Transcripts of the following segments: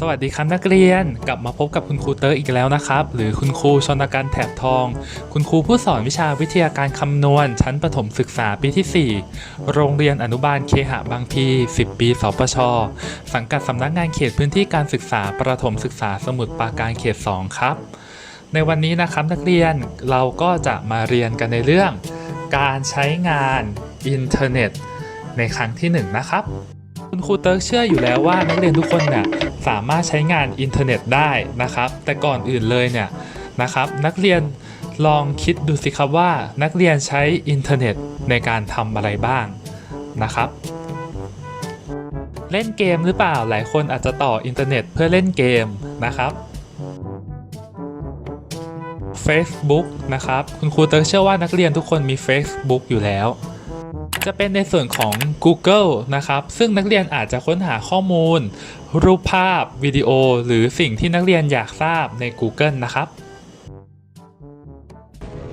สวัสดีครับนักเรียนกลับมาพบกับคุณครูเตอร์อีกแล้วนะครับ หรือคุณครูชนการแถบทอง คุณครูผู้สอนวิชาวิทยาการคำนวณ ชั้นประถมศึกษาปีที่ 4 โรงเรียนอนุบาลเคหะบางพี10 ปีสปช สังกัดสำนักงานเขตพื้นที่การศึกษาประถมศึกษาสมุทรปราการเขต 2 ครับ ในวันนี้นะครับนักเรียนเราก็จะมาเรียนกันในเรื่อง การใช้งานอินเทอร์เน็ต ในครั้งที่ 1 นะครับ คุณครูเติร์กเชื่ออยู่แล้วว่านักเรียนทุกคนเนี่ยสามารถใช้งานอินเทอร์เน็ตได้นะครับ แต่ก่อนอื่นเลยเนี่ยนะครับนักเรียนลองคิดดูสิครับว่านักเรียนใช้อินเทอร์เน็ตในการทำอะไรบ้างนะครับ เล่นเกมหรือเปล่าหลายคนอาจจะต่ออินเทอร์เน็ตเพื่อเล่นเกมนะครับ Facebook นะครับ คุณครูเติร์กเชื่อว่านักเรียนทุกคนมี Facebook อยู่แล้ว จะเป็นในส่วนของ Google นะครับ ซึ่งนักเรียนอาจจะค้นหาข้อมูล รูปภาพ วิดีโอ หรือสิ่งที่นักเรียนอยากทราบใน Google นะครับ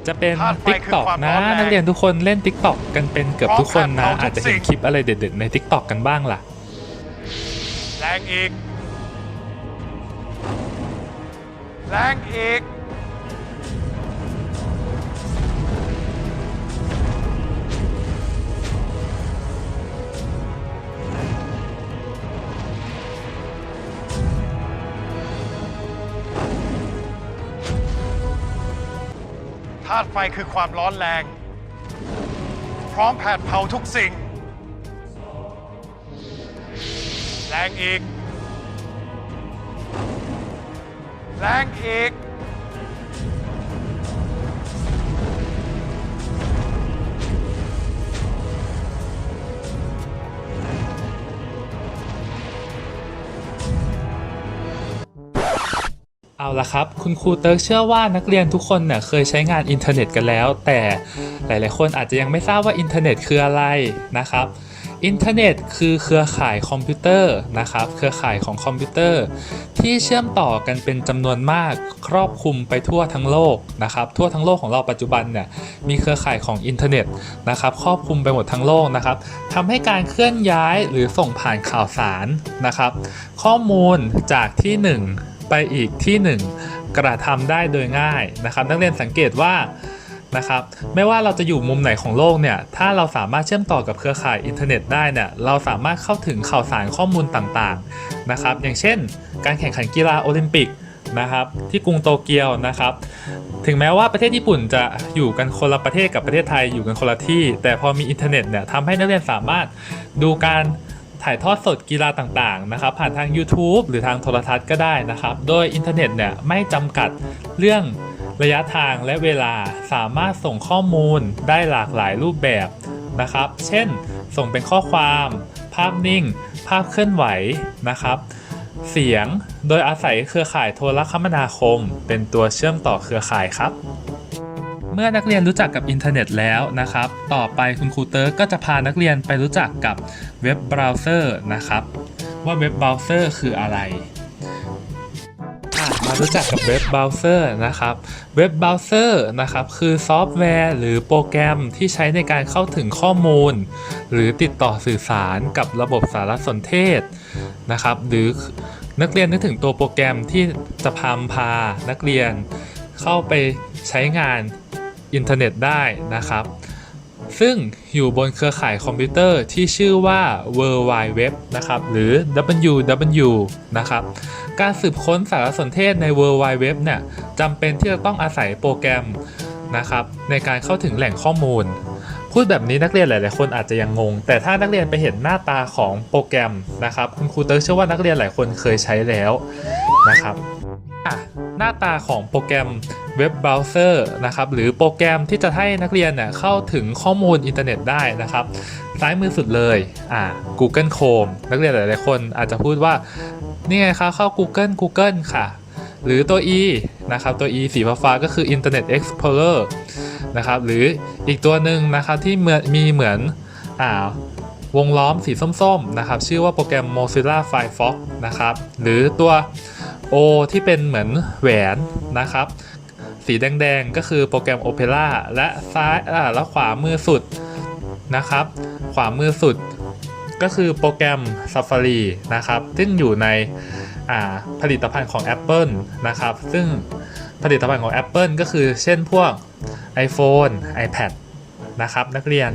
จะเป็นธาตุไฟคือ TikTok ความร้นะอนแรงนักเรียนทุกคนเล่น TikTok กันเป็นเกือบทุกคนนะพร้อมแผนเผาทุกอาจจะเห็นสิ่งคลิปอะไรเด็ดๆใน TikTok กันบ้างล่ะแรงอีกแรงอีก ธาตุไฟคือความร้อนแรง พร้อมแผดเผาทุกสิ่ง แรงอีก แรงอีก เอาละครับ คุณครูเติร์กเชื่อว่านักเรียนทุกคนเนี่ยเคยใช้งานอินเทอร์เน็ตกันแล้ว แต่หลาย ๆ คนอาจจะยังไม่ทราบว่าอินเทอร์เน็ตคืออะไรนะครับ อินเทอร์เน็ตคือเครือข่ายคอมพิวเตอร์นะครับ เครือข่ายของคอมพิวเตอร์ ที่เชื่อมต่อกันเป็นจำนวนมากครอบคลุมไปทั่วทั้งโลกนะครับ ทั่วทั้งโลกของเราปัจจุบันเนี่ยมีเครือข่ายของอินเทอร์เน็ตนะครับ ครอบคลุมไปหมดทั้งโลกนะครับทำให้การเคลื่อนย้ายหรือส่งผ่านข่าวสารนะครับ ข้อมูลจากที่หนึ่ง ไปอีกที่หนึ่งกระทำได้โดยง่ายนะครับนักเรียนสังเกตว่านะครับไม่ว่าเราจะอยู่มุมไหนของโลกเนี่ยถ้าเราสามารถเชื่อมต่อกับเครือข่ายอินเทอร์เน็ตได้เนี่ยเราสามารถเข้าถึงข่าวสารข้อมูลต่างๆนะครับอย่างเช่น การแข่งขันกีฬาโอลิมปิกนะครับที่กรุงโตเกียวนะครับ ถึงแม้ว่าประเทศญี่ปุ่นจะอยู่กันคนละประเทศกับประเทศไทยอยู่กันคนละที่ แต่พอมีอินเทอร์เน็ตเนี่ยทำให้นักเรียนสามารถดูการ ถ่ายทอดสดกีฬาต่างๆนะครับผ่านทาง YouTube หรือทางโทรทัศน์ก็ได้นะครับ โดยอินเทอร์เน็ตเนี่ยไม่จำกัดเรื่องระยะทางและเวลาสามารถส่งข้อมูลได้หลากหลายรูปแบบนะครับ เช่น ส่งเป็นข้อความ ภาพนิ่ง ภาพเคลื่อนไหวนะครับ เสียงโดยอาศัยเครือข่ายโทรคมนาคม เป็นตัวเชื่อมต่อเครือข่ายครับ เมื่อนักเรียนรู้จักกับอินเทอร์เน็ตแล้วนะครับ ต่อไปคุณครูเติร์กก็จะพานักเรียนไปรู้จักกับเว็บเบราว์เซอร์นะครับ ว่าเว็บเบราว์เซอร์คืออะไระมารู้จักกับเว็บเบราว์เซอร์นะครับ เว็บเบราว์เซอร์นะครับคือซอฟต์แวร์ หรือโปรแกรมที่ใช้ในการเข้าถึงข้อมูล หรือติดต่อสื่อสารกับระบบสารสนเทศนะครับ หรือนักเรียนนึกถึงตัวโปรแกรมที่จะพามพานักเรียนเข้าไปใช้งาน อินเทอร์เน็ตได้นะครับ ซึ่งอยู่บนเครือข่ายคอมพิวเตอร์ที่ชื่อว่า World Wide Web นะครับ หรือ WW นะครับ การสืบค้นสารสนเทศใน World Wide Web เนี่ยจำเป็นที่จะต้องอาศัยโปรแกรมนะครับในการเข้าถึงแหล่งข้อมูล พูดแบบนี้นักเรียนหลาย ๆ คนอาจจะยังงง แต่ถ้านักเรียนไปเห็นหน้าตาของโปรแกรมนะครับ คุณครูเติร์กเชื่อว่านักเรียนหลายคนเคยใช้แล้วนะครับอะหน้าตาของโปรแกรม เว็บเบราว์เซอร์นะครับหรือโปรแกรมที่จะให้นักเรียนเนี่ยเข้าถึงข้อมูลอินเทอร์เน็ตได้นะครับซ้ายมือสุดเลยอ่า Google Chrome นักเรียนหลายๆคนอาจจะพูดว่านี่ไงคะเข้า Google Google ค่ะ หรือตัว E นะครับตัว E สีฟ้าก็คือ Internet Explorer นะครับหรืออีกตัวหนึ่งนะครับที่เหมือนมีเหมือนอ่าวงล้อมสีส้มๆนะครับชื่อว่าโปรแกรม Mozilla Firefox นะครับหรือตัว O ที่เป็นเหมือนแหวนนะครับ สีแดงๆ ก็คือโปรแกรม Opera และซ้ายแล้วขวามือสุดนะครับ ขวามือสุดก็คือโปรแกรม Safari นะครับ ซึ่งอยู่ในผลิตภัณฑ์ของ Apple นะครับ ซึ่งผลิตภัณฑ์ของ Apple ก็คือเช่นพวก iPhone iPad นะครับนักเรียน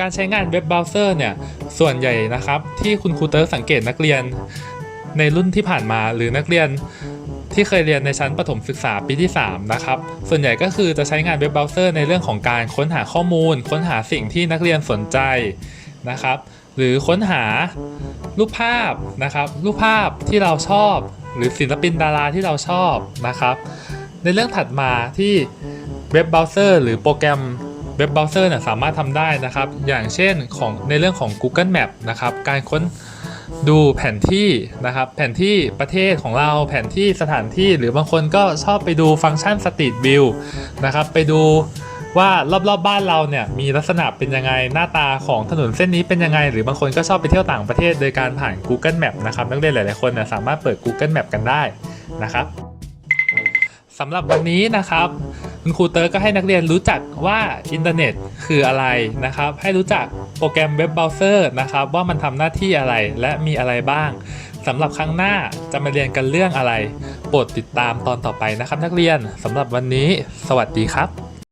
การใช้งานเว็บเบราว์เซอร์เนี่ย ส่วนใหญ่นะครับที่คุณครูเติร์สังเกตนักเรียนในรุ่นที่ผ่านมาหรือนักเรียน ที่เคยเรียนในชั้นประถมศึกษาปีที่ 3 นะครับ ส่วนใหญ่ก็คือจะใช้งานเว็บเบราว์เซอร์ในเรื่องของการค้นหาข้อมูล ค้นหาสิ่งที่นักเรียนสนใจนะครับ หรือค้นหารูปภาพนะครับ รูปภาพที่เราชอบ หรือศิลปินดาราที่เราชอบนะครับ ในเรื่องถัดมาที่เว็บเบราว์เซอร์หรือโปรแกรมเว็บเบราว์เซอร์เนี่ยสามารถทำได้นะครับ อย่างเช่นของในเรื่องของ Google Map นะครับ การค้น ดูแผนที่นะครับ แผนที่ประเทศของเราแผนที่สถานที่หรือบางคนก็ชอบไปดูฟังก์ชัน Street View นะครับ ไปดูว่ารอบๆบ้านเราเนี่ยมีลักษณะเป็นยังไงหน้าตาของถนนเส้นนี้เป็นยังไง หรือบางคนก็ชอบไปเที่ยวต่างประเทศ โดยการผ่าน Google Map นะครับนักเรียนหลายๆคนเนี่ยสามารถเปิด Google Map กันได้นะครับสำหรับวันนี้นะครับคุณครูเติร์ก็ให้นักเรียนรู้จักว่าอินเทอร์เน็ตคืออะไรนะครับ ให้รู้จัก โปรแกรมเว็บเบราว์เซอร์นะครับว่ามันทำหน้าที่อะไรและมีอะไรบ้างสำหรับครั้งหน้าจะมาเรียนกันเรื่องอะไร โปรดติดตามตอนต่อไปนะครับนักเรียนสำหรับวันนี้ สวัสดีครับ